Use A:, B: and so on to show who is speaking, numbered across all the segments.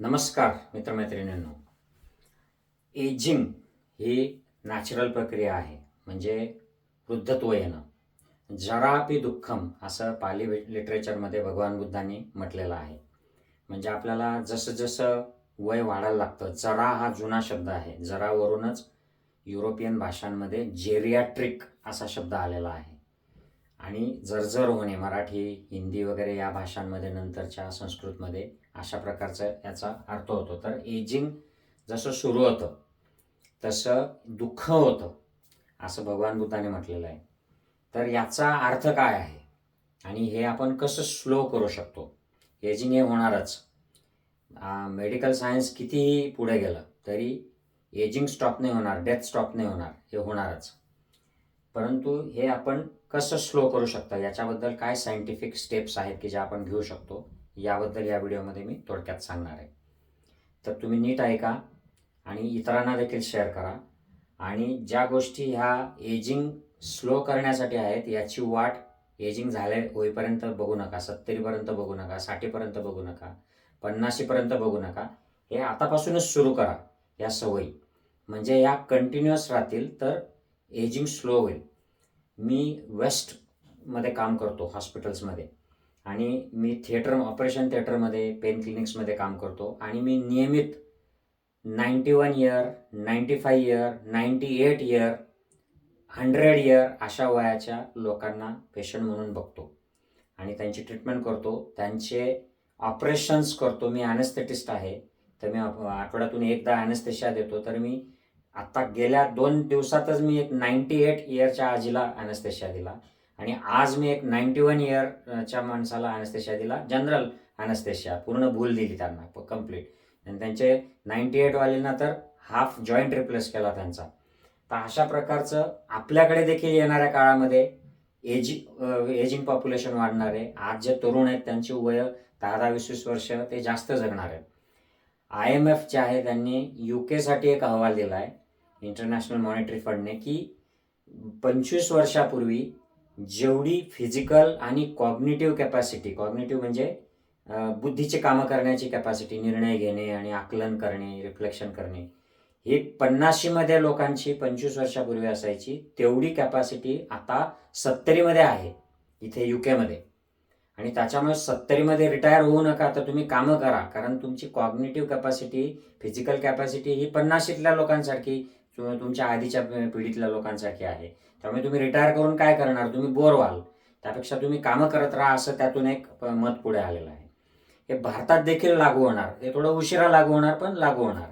A: नमस्कार मित्रमैत्रिणींनो. एजिंग ही नॅचरल प्रक्रिया आहे म्हणजे वृद्धत्व येणं. जरापी दुःखम असं पाली लिटरेचरमध्ये भगवान बुद्धांनी म्हटलेलं आहे. म्हणजे आपल्याला जसं जसं वय वाढायला लागतं जरा हा जुना शब्द आहे. जरावरूनच युरोपियन भाषांमध्ये जेरियाट्रिक असा शब्द आलेला आहे. आणि जर्जर होणे मराठी हिंदी वगैरे या भाषांमध्ये नंतरच्या संस्कृतमध्ये अशा प्रकारचं याचा अर्थ होतो. तर एजिंग जसं सुरू होतं तसं दुःख होतं असं भगवान बुद्धाने म्हटलेलं आहे. तर याचा अर्थ काय आहे? आणि हे आपण कसं स्लो करू शकतो? एजिंग हे होणारच. मेडिकल सायन्स कितीही पुढे गेलं तरी एजिंग स्टॉप नाही होणार डेथ स्टॉप नाही होणार हे होणारच. परंतु हे आपण कसं स्लो करू शकता? याच्याबद्दल काय सायंटिफिक स्टेप्स आहेत की ज्या आपण घेऊ शकतो? याबद्दल या व्हिडिओमध्ये मी थोडक्यात सांगणार आहे. तर तुम्ही नीट ऐका आणि इतरांना देखील शेअर करा. आणि ज्या गोष्टी ह्या एजिंग स्लो करण्यासाठी आहेत याची वाट एजिंग झाले होईपर्यंत बघू नका. सत्तरीपर्यंत बघू नका साठीपर्यंत बघू नका पन्नाशीपर्यंत बघू नका. हे आतापासूनच सुरू करा या सवयी. म्हणजे या कंटिन्युअस राहतील तर एजिंग स्लो होईल. मी वेस्टमध्ये काम करतो हॉस्पिटल्समध्ये आणि मी थिएटर ऑपरेशन थिएटरमध्ये पेन क्लिनिक्समध्ये काम करतो. आणि मी नियमित ninety one year ninety five year ninety eight year hundred year अशा वयाच्या लोकांना पेशंट म्हणून बघतो. आणि त्यांची ट्रीटमेंट करतो. त्यांचे ऑपरेशन्स करतो. मी ॲनेस्थेटिस्ट आहे. तर मी आठवड्यातून एकदा ॲनेस्थेशिया देतो. तर मी आत्ता गेल्या दोन दिवसातच मी एक नाईंटी एट इयरच्या आजीला ॲनेस्थेशिया दिला. आणि आज मी एक नाईंटी वन इयरच्या माणसाला ॲनेस्थेशिया दिला. जनरल ॲनेस्थेशिया पूर्ण भूल दिली त्यांना कंप्लीट आणि त्यांचे नाईंटी एटवालींना तर हाफ जॉईंट रिप्लेस केला त्यांचा. तर अशा प्रकारचं आपल्याकडे देखील येणाऱ्या काळामध्ये एजिंग एजिंग पॉप्युलेशन वाढणार आहे आज जे तरुण आहेत त्यांची वय दहा दहा वीस वीस वर्ष ते जास्त जगणार आहेत. आय एम एफ जे आहे त्यांनी यू केसाठी एक अहवाल दिला आहे इंटरनॅशनल मॉनिटरी फंडने की पंचवीस वर्षापूर्वी जेवढी फिजिकल आणि कॉग्निटिव्ह कॅपॅसिटी कॉग्निटिव्ह म्हणजे बुद्धीचे कामं करण्याची कॅपॅसिटी निर्णय घेणे आणि आकलन करणे रिफ्लेक्शन करणे ही पन्नाशीमध्ये लोकांची पंचवीस वर्षापूर्वी असायची तेवढी कॅपॅसिटी आता सत्तरीमध्ये आहे इथे यू केमध्ये आणि त्याच्यामुळे सत्तरीमध्ये रिटायर होऊ नका तर तुम्ही कामं करा. कारण तुमची कॉग्नेटिव्ह कॅपॅसिटी फिजिकल कॅपॅसिटी ही पन्नाशीतल्या लोकांसारखी तुमच्या आधीच्या पिढीतल्या लोकांसारखी आहे. त्यामुळे तुम्ही रिटायर करून काय करणार? तुम्ही बोर व्हाल. त्यापेक्षा तुम्ही कामं करत राहा असं त्यातून एक मत पुढे आलेलं आहे. हे भारतात देखील लागू होणार. हे थोडं उशिरा लागू होणार पण लागू होणार.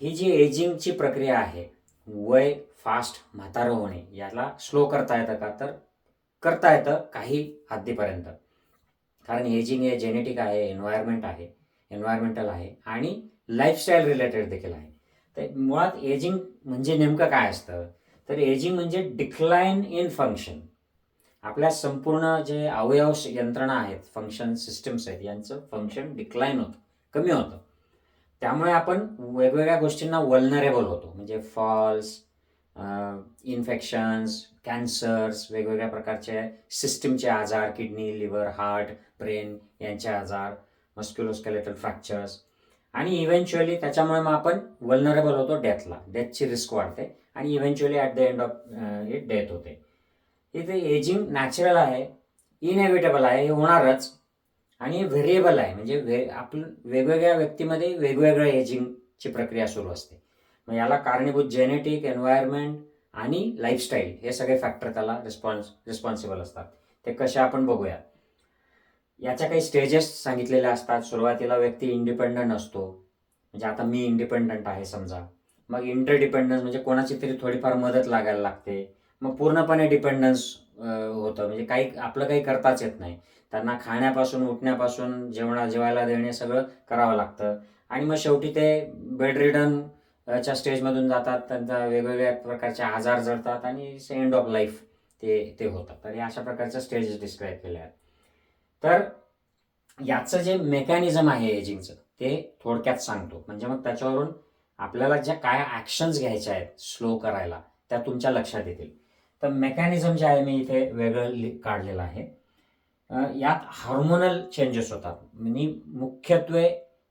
A: ही जी एजिंगची प्रक्रिया आहे वय फास्ट म्हातारं होणे याला स्लो करता येतं का? तर करता येतं काही हद्दीपर्यंत. कारण एजिंग हे जेनेटिक आहे एन्व्हायरमेंट आहे एन्व्हायरमेंटल आहे आणि लाईफस्टाईल रिलेटेड देखील आहे. तर मुळात एजिंग म्हणजे नेमकं काय असतं? तर एजिंग म्हणजे डिक्लाइन इन फंक्शन आपल्या संपूर्ण जे अवयव यंत्रणा आहेत फंक्शन सिस्टम्स आहेत यांचं फंक्शन डिक्लाइन होतं कमी होतं. त्यामुळे आपण वेगवेगळ्या गोष्टींना वल्नरेबल होतो. म्हणजे फॉल्स इन्फेक्शन्स कॅन्सर्स वेगवेगळ्या प्रकारचे सिस्टीमचे आजार किडनी लिव्हर हार्ट ब्रेन यांचे आजार मस्क्युलोस्केलेटल फ्रॅक्चर्स आणि इव्हेंच्युअली त्याच्यामुळे मग आपण वल्नरेबल होतो डेथला डेथची रिस्क वाढते आणि eventually at the end of it death होते. इथे एजिंग नॅचरल आहे इनएव्हिटेबल आहे हे होणारच. आणि व्हेरिएबल आहे. म्हणजे वे आपण वेगवेगळ्या व्यक्तीमध्ये वेगवेगळ्या एजिंगची प्रक्रिया सुरू असते. मग याला कारणीभूत जेनेटिक एन्व्हायरमेंट आणि लाईफस्टाईल हे सगळे फॅक्टर त्याला रिस्पॉन्स रिस्पॉन्सिबल असतात. ते कसे आपण बघूया याच्या काही स्टेजेस सांगितलेल्या असतात. सुरुवातीला व्यक्ती इंडिपेंडंट असतो. म्हणजे आता मी इंडिपेंडंट आहे समजा. मग इंटरडिपेंडन्स म्हणजे कोणाची तरी थोडीफार मदत लागायला लागते. मग पूर्णपणे डिपेंडन्स होतं. म्हणजे काही आपलं काही करताच येत नाही. त्यांना खाण्यापासून उठण्यापासून जेवणा जेवायला देणे सगळं करावं लागतं. आणि मग शेवटी ते बेडरिडन च्या स्टेजमधून जातात त्यांचा वेगवेगळ्या प्रकारचे आजार जडतात आणि एंड ऑफ लाईफ ते ते होतात. तर या अशा प्रकारच्या स्टेज डिस्क्राईब केल्या आहेत. तर याचं जे मेकॅनिझम आहे एजिंगचं ते थोडक्यात सांगतो. म्हणजे मग त्याच्यावरून आपल्याला ज्या काय ॲक्शन्स घ्यायच्या आहेत स्लो करायला त्या तुमच्या लक्षात येतील. तर मेकॅनिझम जे आहे मी इथे वेगळं काढलेलं आहे. यात हार्मोनल चेंजेस होतात. म्हणजे मुख्यत्वे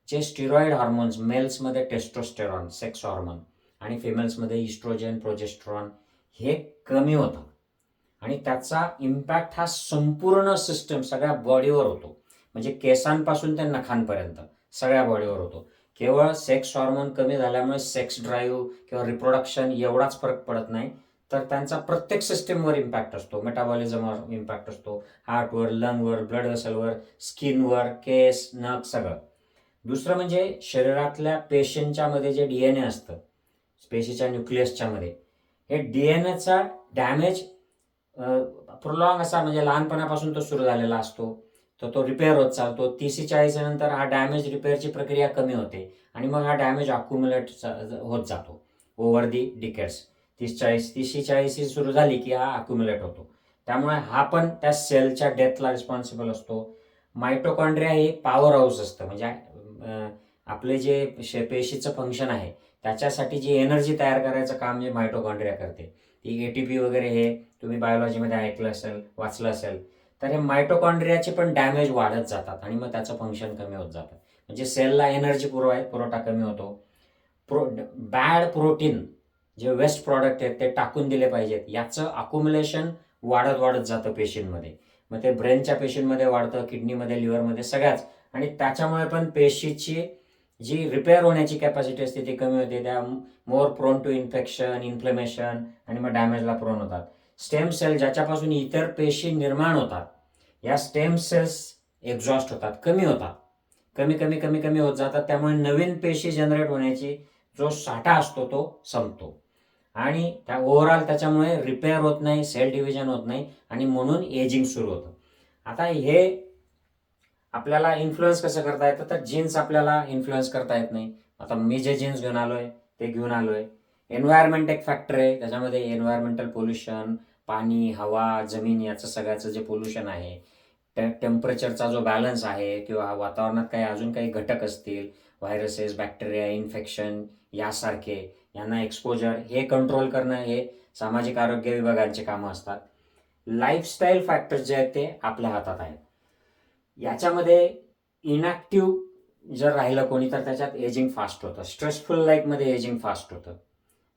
A: जे स्टिरॉइड हॉर्मोन्स मेल्समध्ये टेस्टोस्टेरॉन सेक्स हॉर्मोन आणि फिमेल्समध्ये इस्ट्रोजन प्रोजेस्ट्रॉन हे कमी होतं. आणि त्याचा इम्पॅक्ट हा संपूर्ण सिस्टम सगळ्या बॉडीवर होतो. म्हणजे केसांपासून ते नखांपर्यंत सगळ्या बॉडीवर होतो. केवळ सेक्स हॉर्मोन कमी झाल्यामुळे सेक्स ड्राईव्ह किंवा रिप्रोडक्शन एवढाच फरक पडत नाही. तर त्यांचा प्रत्येक सिस्टीमवर इम्पॅक्ट असतो. मेटाबॉलिझमवर इम्पॅक्ट असतो. हार्टवर लंगवर ब्लड वेसलवर स्किनवर केस नख सगळं. दुसरं म्हणजे शरीरातल्या पेशींच्या मध्ये जे डी एन ए असतं पेशीच्या न्यूक्लियसच्या मध्ये हे डी एन एचा डॅमेज प्रोलॉंग असा म्हणजे लहानपणापासून तो सुरू झालेला असतो. तर तो रिपेअर होत चालतो. तीसशे चाळीस नंतर हा डॅमेज रिपेअरची प्रक्रिया कमी होते आणि मग हा डॅमेज अक्युमुलेट होत जातो. ओव्हर दी डिकेट्स तीस चाळीस तीसशे चाळीस ही सुरू झाली की हा अक्युमुलेट होतो. त्यामुळे हा पण त्या सेलच्या डेथला रिस्पॉन्सिबल असतो. मायटोकॉन्ड्रिया हे पॉवर हाऊस असतं. म्हणजे आपले जे शे- पेशीचं फंक्शन आहे त्याच्यासाठी जी एनर्जी तयार करायचं काम जे मायटोकॉन्ड्रिया करते ती एटीपी वगैरे हे तुम्ही बायोलॉजीमध्ये ऐकलं असेल वाचलं असेल तर हे मायटोकॉन्ड्रियाचे पण डॅमेज वाढत जातात आणि मग त्याचं फंक्शन कमी होत जातं. म्हणजे सेलला एनर्जी पुरवाय पुरवठा कमी होतो. प्रो बॅड प्रोटीन जे वेस्ट प्रॉडक्ट आहेत ते टाकून दिले पाहिजेत. याचं अकुमुलेशन वाढत वाढत जातं पेशींमध्ये. मग ते ब्रेनच्या पेशींमध्ये वाढतं किडनीमध्ये लिव्हरमध्ये सगळ्याच. आणि त्याच्यामुळे पण पेशीची जी रिपेअर होण्याची कॅपॅसिटी असते ती कमी होते. त्या more prone to infection inflammation आणि मग डॅमेजला प्रोन होतात. स्टेम सेल ज्याच्यापासून इतर पेशी निर्माण होतात या स्टेम सेल्स एक्झॉस्ट होतात कमी होतात. कमी कमी कमी कमी होत जातात. त्यामुळे नवीन पेशी जनरेट होण्याची जो साठा असतो तो संपतो. आणि त्या ओव्हरऑल त्याच्यामुळे रिपेअर होत नाही सेल डिव्हिजन होत नाही आणि म्हणून एजिंग सुरू होतं. आता हे आपल्याला इन्फ्लुएन्स कसं करता येतं? तर जीन्स आपल्याला इन्फ्लुएन्स करता येत नाही. आता मी जे जीन्स घेऊन आलो आहे ते घेऊन आलोय. एन्व्हायरमेंट एक फॅक्टर आहे. त्याच्यामध्ये एन्व्हायरमेंटल पोल्युशन पाणी हवा जमीन याचं सगळ्याचं जे पोल्युशन आहे टे टेम्परेचरचा जो बॅलन्स आहे किंवा वातावरणात काही अजून काही घटक असतील व्हायरसेस बॅक्टेरिया इन्फेक्शन यासारखे यांना एक्सपोजर हे कंट्रोल करणं हे सामाजिक आरोग्य विभागांचे कामं असतात. लाईफस्टाईल फॅक्टर्स जे आहेत ते आपल्या हातात आहेत. याच्यामध्ये इनॅक्टिव्ह जर राहिलं कोणी तर त्याच्यात एजिंग फास्ट होतं. स्ट्रेसफुल लाईफमध्ये एजिंग फास्ट होतं.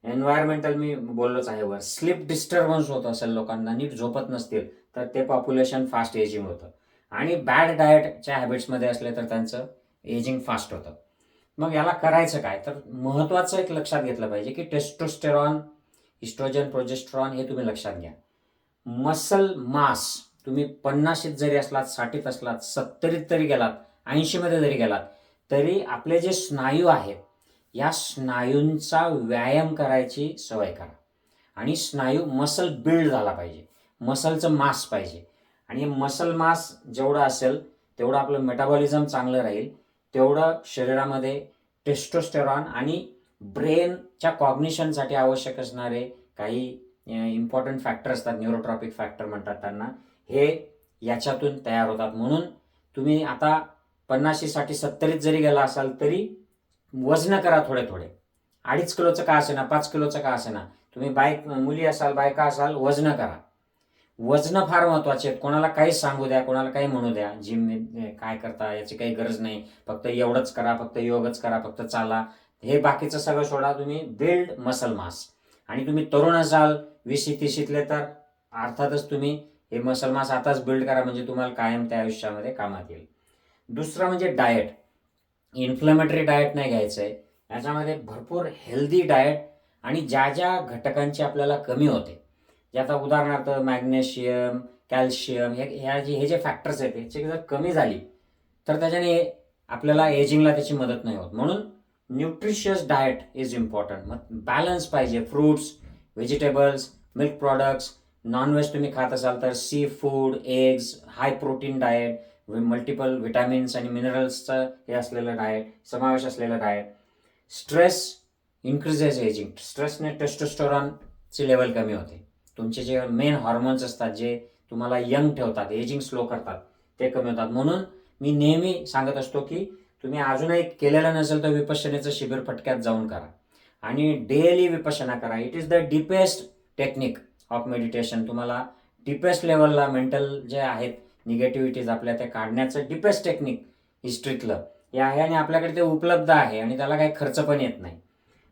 A: एन्व्हायरमेंटल मी बोललोच आहे वर. स्लीप डिस्टर्बन्स होत असेल लोकांना नीट झोपत नसतील तर ते पॉप्युलेशन फास्ट एजिंग होतं. आणि बॅड डाएटच्या हॅबिट्समध्ये असले तर त्यांचं एजिंग फास्ट होतं. मग याला करायचं काय? तर महत्त्वाचं एक लक्षात घेतलं पाहिजे की टेस्टोस्टेरॉन इस्ट्रोजन प्रोजेस्ट्रॉन हे तुम्ही लक्षात घ्या. मसल मास तुम्ही पन्नाशीत जरी असलात साठीत असलात सत्तरीत तरी गेलात ऐंशीमध्ये जरी गेलात तरी आपले जे स्नायू आहेत या स्नायूंचा व्यायाम करायची सवय करा. आणि स्नायू मसल बिल्ड झाला पाहिजे. मसलचं मास पाहिजे. आणि मसल मास जेवढं असेल तेवढं आपलं मेटाबॉलिझम चांगलं राहील. तेवढं शरीरामध्ये टेस्टोस्टेरॉन आणि ब्रेनच्या कॉग्निशनसाठी आवश्यक असणारे काही इम्पॉर्टंट फॅक्टर असतात. न्यूरोट्रॉपिक फॅक्टर म्हणतात त्यांना. हे याच्यातून तयार होतात. म्हणून तुम्ही आता पन्नाशीसाठी सत्तरीत जरी गेला असाल तरी वजन करा थोडे थोडे. अडीच किलोचं का असेना पाच किलोचं का असेना. तुम्ही बायक मुली असाल बायका असाल वजन करा. वजन फार महत्त्वाचे आहेत. कोणाला काही सांगू द्या कोणाला काही म्हणू द्या. जिम काय करता याची काही गरज नाही. फक्त एवढंच करा फक्त योगच करा फक्त चाला. हे बाकीचं सगळं सोडा. तुम्ही बिल्ड मसल मास. आणि तुम्ही तरुण असाल वीस तीशीतले तर अर्थातच तुम्ही हे मसल मास आताच बिल्ड करा म्हणजे तुम्हाला कायम त्या आयुष्यामध्ये कामात येईल. दुसरं म्हणजे डाएट इन्फ्लेमेटरी डाएट नाही घ्यायचं आहे याच्यामध्ये भरपूर हेल्दी डाएट आणि ज्या ज्या घटकांची आपल्याला कमी होते. जे आता उदाहरणार्थ मॅग्नेशियम कॅल्शियम हे ह्या जे हे जे फॅक्टर्स आहेत ह्याची जर कमी झाली तर त्याच्याने आपल्याला एजिंगला त्याची मदत नाही होत. म्हणून न्यूट्रिशियस डाएट इज इम्पॉर्टंट मग बॅलन्स पाहिजे. Fruits vegetables milk products nonveg तुम्ही खात असाल तर seafood eggs high protein diet multiple vitamins आणि मिनरल्सचं हे असलेलं डाएट समावेश असलेलं डाएट स्ट्रेस इन्क्रीजेस एजिंग स्ट्रेसने टेस्टोस्टोरॉनची लेवल कमी होते. तुमचे जे मेन हॉर्मोन्स असतात जे तुम्हाला यंग ठेवतात एजिंग स्लो करतात ते कमी होतात. म्हणून मी नेहमी सांगत असतो की तुम्ही अजूनही केलेलं नसेल तर विपश्यनेचं शिबिर फटक्यात जाऊन करा. आणि डेली विपश्यना करा. It is the deepest technique of meditation तुम्हाला डिप्रेस लेवलला मेंटल जे आहेत निगेटिव्हिटीज आपल्या त्या काढण्याचं डिप्रेस टेक्निक हिस्ट्रीतलं हे आहे आणि आपल्याकडे ते उपलब्ध आहे आणि त्याला काही खर्च पण येत नाही.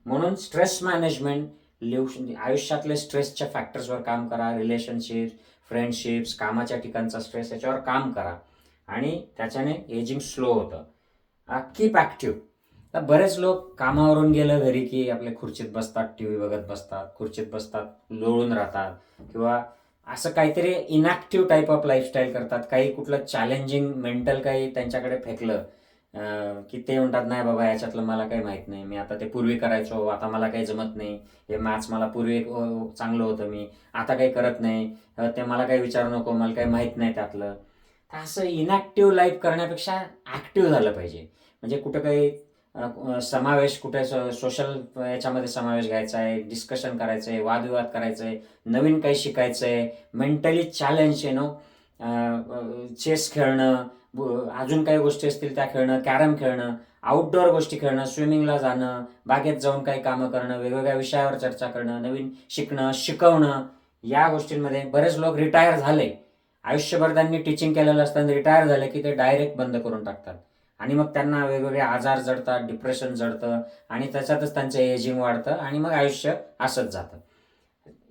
A: म्हणून स्ट्रेस मॅनेजमेंट लिव आयुष्यातले स्ट्रेसच्या फॅक्टर्सवर काम करा रिलेशनशिप फ्रेंडशिप्स कामाच्या ठिकाणचा स्ट्रेस याच्यावर काम करा. आणि त्याच्याने एजिंग स्लो होतं. कीप ॲक्टिव्ह तर बरेच लोक कामावरून गेलं घरी की आपले खुर्चीत बसतात टी व्ही बघत बसतात खुर्चीत बसतात लोळून राहतात किंवा असं काहीतरी इनॅक्टिव्ह टाईप ऑफ लाईफस्टाईल करतात. काही कुठलं चॅलेंजिंग मेंटल काही त्यांच्याकडे फेकलं की ते म्हणतात नाही बाबा याच्यातलं मला काही माहीत नाही. मी आता ते पूर्वी करायचो. आता मला काही जमत नाही. हे मॅथ्स मला पूर्वी चांगलं होतं. मी आता काही करत नाही. ते मला काही विचारू नको. मला काही माहीत नाही त्यातलं. तर असं इनॅक्टिव्ह लाईफ करण्यापेक्षा ॲक्टिव्ह झालं पाहिजे. म्हणजे कुठं काही समावेश कुठे सोशल याच्यामध्ये समावेश घ्यायचा आहे डिस्कशन करायचं आहे वादविवाद करायचं आहे नवीन काही शिकायचं आहे मेंटली चॅलेंज नो चेस खेळणं अजून काही गोष्टी असतील त्या खेळणं कॅरम खेळणं आउटडोअर गोष्टी खेळणं स्विमिंगला जाणं बागेत जाऊन काही कामं करणं वेगवेगळ्या विषयावर चर्चा करणं नवीन शिकणं शिकवणं या गोष्टींमध्ये बरेच लोक रिटायर झाले. आयुष्यभर त्यांनी टीचिंग केलेलं असताना रिटायर झाले की ते डायरेक्ट बंद करून टाकतात. आणि मग त्यांना वेगवेगळे आजार जडतात डिप्रेशन जडतं आणि त्याच्यातच त्यांचं एजिंग वाढतं आणि मग आयुष्य असंच जातं.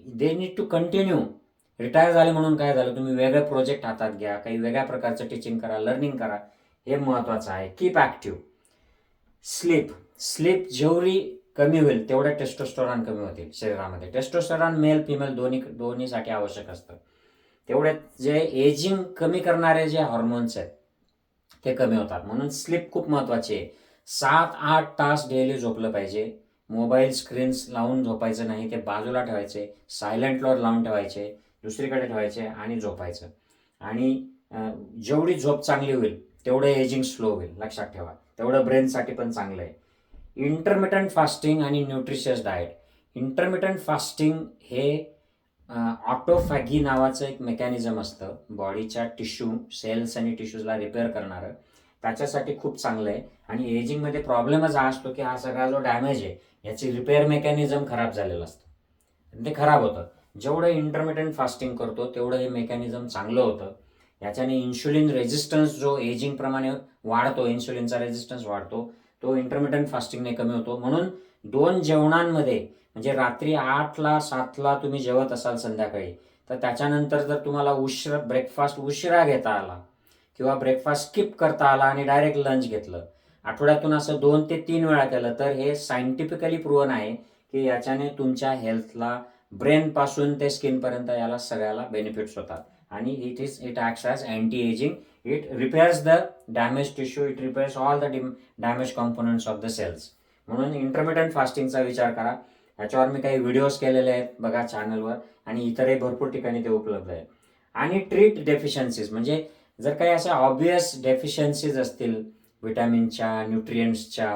A: They need to continue retire झाले म्हणून काय झालं? तुम्ही वेगळे प्रोजेक्ट हातात घ्या काही वेगळ्या प्रकारचं टीचिंग करा लर्निंग करा. हे महत्त्वाचं आहे. कीप ॲक्टिव्ह स्लीप स्लीप जेवढी कमी होईल तेवढ्या टेस्टोस्टोरॉन कमी होतील शरीरामध्ये. टेस्टोस्टोरॉन मेल फिमेल दोन्ही दोन्हीसाठी आवश्यक असतं. तेवढे जे एजिंग कमी करणारे जे हॉर्मोन्स आहेत ते कमी होतात. म्हणून स्लीप खूप महत्त्वाची आहे. सात आठ तास डेली झोपलं पाहिजे. मोबाईल स्क्रीन्स लावून झोपायचं नाही ते बाजूला ठेवायचे. सायलेंटवर लावून ठेवायचे. दुसरीकडे ठेवायचे आणि झोपायचं. आणि जेवढी झोप चांगली होईल तेवढं एजिंग स्लो होईल. लक्षात ठेवा. तेवढं ब्रेनसाठी पण चांगलं आहे. इंटरमिटंट फास्टिंग आणि न्यूट्रिशियस डाएट इंटरमिटंट फास्टिंग हे ऑटोफॅगी नावाचं एक मेकॅनिझम असतं. बॉडीच्या टिश्यू सेल्स आणि टिश्यूजला रिपेअर करणारं. त्याच्यासाठी खूप चांगलं आहे. आणि एजिंगमध्ये प्रॉब्लेमच हा असतो की हा सगळा जो डॅमेज आहे याची रिपेअर मेकॅनिझम खराब झालेलं असतं. ते खराब होतं. जेवढं इंटरमिडियंट फास्टिंग करतो तेवढं हे मेकॅनिझम चांगलं होतं. याच्याने इन्शुलिन रेझिस्टन्स जो एजिंगप्रमाणे वाढतो इन्शुलिनचा रेझिस्टन्स वाढतो तो इंटरमिडियंट फास्टिंगने कमी होतो. म्हणून दोन जेवणांमध्ये म्हणजे रात्री आठला सातला तुम्ही जेवत असाल संध्याकाळी तर त्याच्यानंतर जर तुम्हाला उशीर ब्रेकफास्ट उशिरा घेता आला किंवा ब्रेकफास्ट स्किप करता आला आणि डायरेक्ट लंच घेतलं आठवड्यातून असं दोन ते तीन वेळा केलं तर हे सायंटिफिकली प्रूव्हन आहे की याच्याने तुमच्या हेल्थला ब्रेनपासून ते स्किनपर्यंत याला सगळ्याला बेनिफिट्स होतात. आणि it is it acts as anti ageing it repairs the damage tissue it repairs all the damage components of the cells म्हणून इंटरमिटंट फास्टिंगचा विचार करा. याच्यावर मी काही व्हिडिओज केलेले आहेत बघा चॅनलवर आणि इतरही भरपूर ठिकाणी ते उपलब्ध आहे आणि ट्रीट डेफिशियन्सीज म्हणजे जर काही अशा ऑब्वियस डेफिशियन्सीज असतील विटॅमिनच्या न्यूट्रियंट्सच्या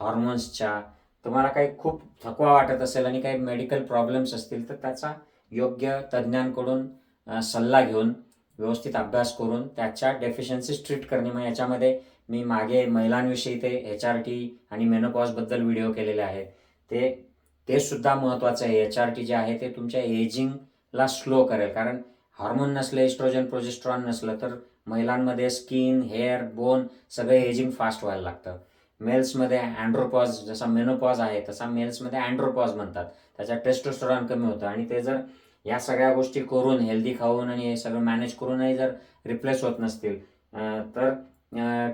A: हॉर्मोन्सच्या तुम्हाला काही खूप थकवा वाटत असेल आणि काही मेडिकल प्रॉब्लेम्स असतील तर त्याचा योग्य तज्ज्ञांकडून सल्ला घेऊन व्यवस्थित अभ्यास करून त्याच्या डेफिशियन्सीज ट्रीट करणे. मग याच्यामध्ये मी मागे महिलांविषयी ते एच आर टी आणि मेनोपॉजबद्दल व्हिडिओ केलेले आहेत. ते ते सुद्धा महत्त्वाचं आहे. एच आर टी जे आहे ते तुमच्या एजिंगला स्लो करेल. कारण हॉर्मोन नसले एस्ट्रोजन प्रोजेस्ट्रॉन नसलं तर महिलांमध्ये स्किन हेअर बोन सगळं एजिंग फास्ट व्हायला लागतं. मेल्समध्ये अँड्रोपॉज जसा मेनोपॉज आहे तसा मेल्समध्ये अँड्रोपॉज म्हणतात. त्याचा टेस्टोस्टेरॉन कमी होतं. आणि ते जर या सगळ्या गोष्टी करून हेल्दी खाऊन आणि हे सगळं मॅनेज करूनही जर रिप्लेस होत नसतील तर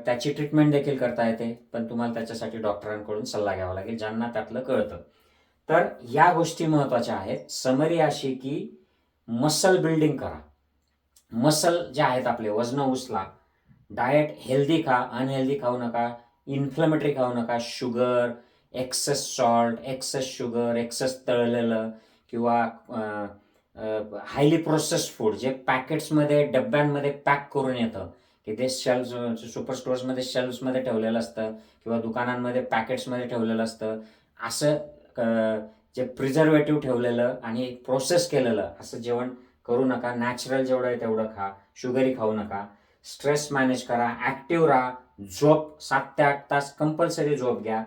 A: त्याची ट्रीटमेंट देखील करता येते. पण तुम्हाला त्याच्यासाठी डॉक्टरांकडून सल्ला घ्यावा लागेल ज्यांना त्यातलं कळतं. तर या गोष्टी महत्त्वाच्या आहेत. समरी अशी की मसल बिल्डिंग करा. मसल जे आहेत आपले वजन उचला. डाएट हेल्दी खा अनहेल्दी खाऊ नका. इन्फ्लमेटरी खाऊ नका. Sugar excess salt excess sugar excess तळलेलं किंवा हायली प्रोसेस्ड फूड जे पॅकेट्समध्ये डब्यांमध्ये पॅक करून येतं. की ते शेल्फ सुपर स्टोअर्समध्ये शेल्फ्समध्ये ठेवलेलं असतं किंवा दुकानांमध्ये पॅकेट्समध्ये ठेवलेलं असतं. असं जे प्रिझर्वेटिव्ह ठेवलेलं आणि एक प्रोसेस केलेलं असं जेवण करू नका नॅचरल जेवढं आहे तेवढं खा शुगरी खाऊ नका. स्ट्रेस मॅनेज करा ॲक्टिव्ह राहा झोप सात ते आठ तास कंपल्सरी झोप घ्या.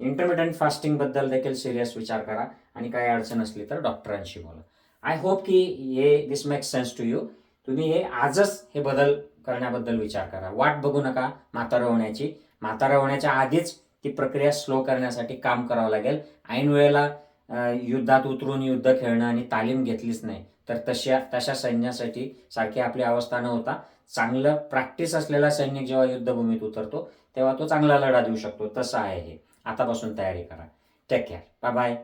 A: इंटरमिडियंट फास्टिंगबद्दल देखील सिरियस विचार करा आणि काही अडचण असली तर डॉक्टरांशी बोला. आय होप की हे this makes sense to you तुम्ही हे आजच हे बदल करण्याबद्दल विचार करा. वाट बघू नका म्हातारा होण्याची म्हातारा होण्याच्या आधीच ती प्रक्रिया स्लो करण्यासाठी काम करावं लागेल. ऐन वेळेला युद्धात उतरून युद्ध खेळणं आणि तालीम घेतलीच नाही तर तशा तशा सैन्यासाठी सारखी आपली अवस्था न होता चांगलं प्रॅक्टिस असलेला सैनिक जेव्हा युद्धभूमीत उतरतो तेव्हा तो चांगला लढा देऊ शकतो. तसं आहे हे. आतापासून तयारी करा. Take care bye bye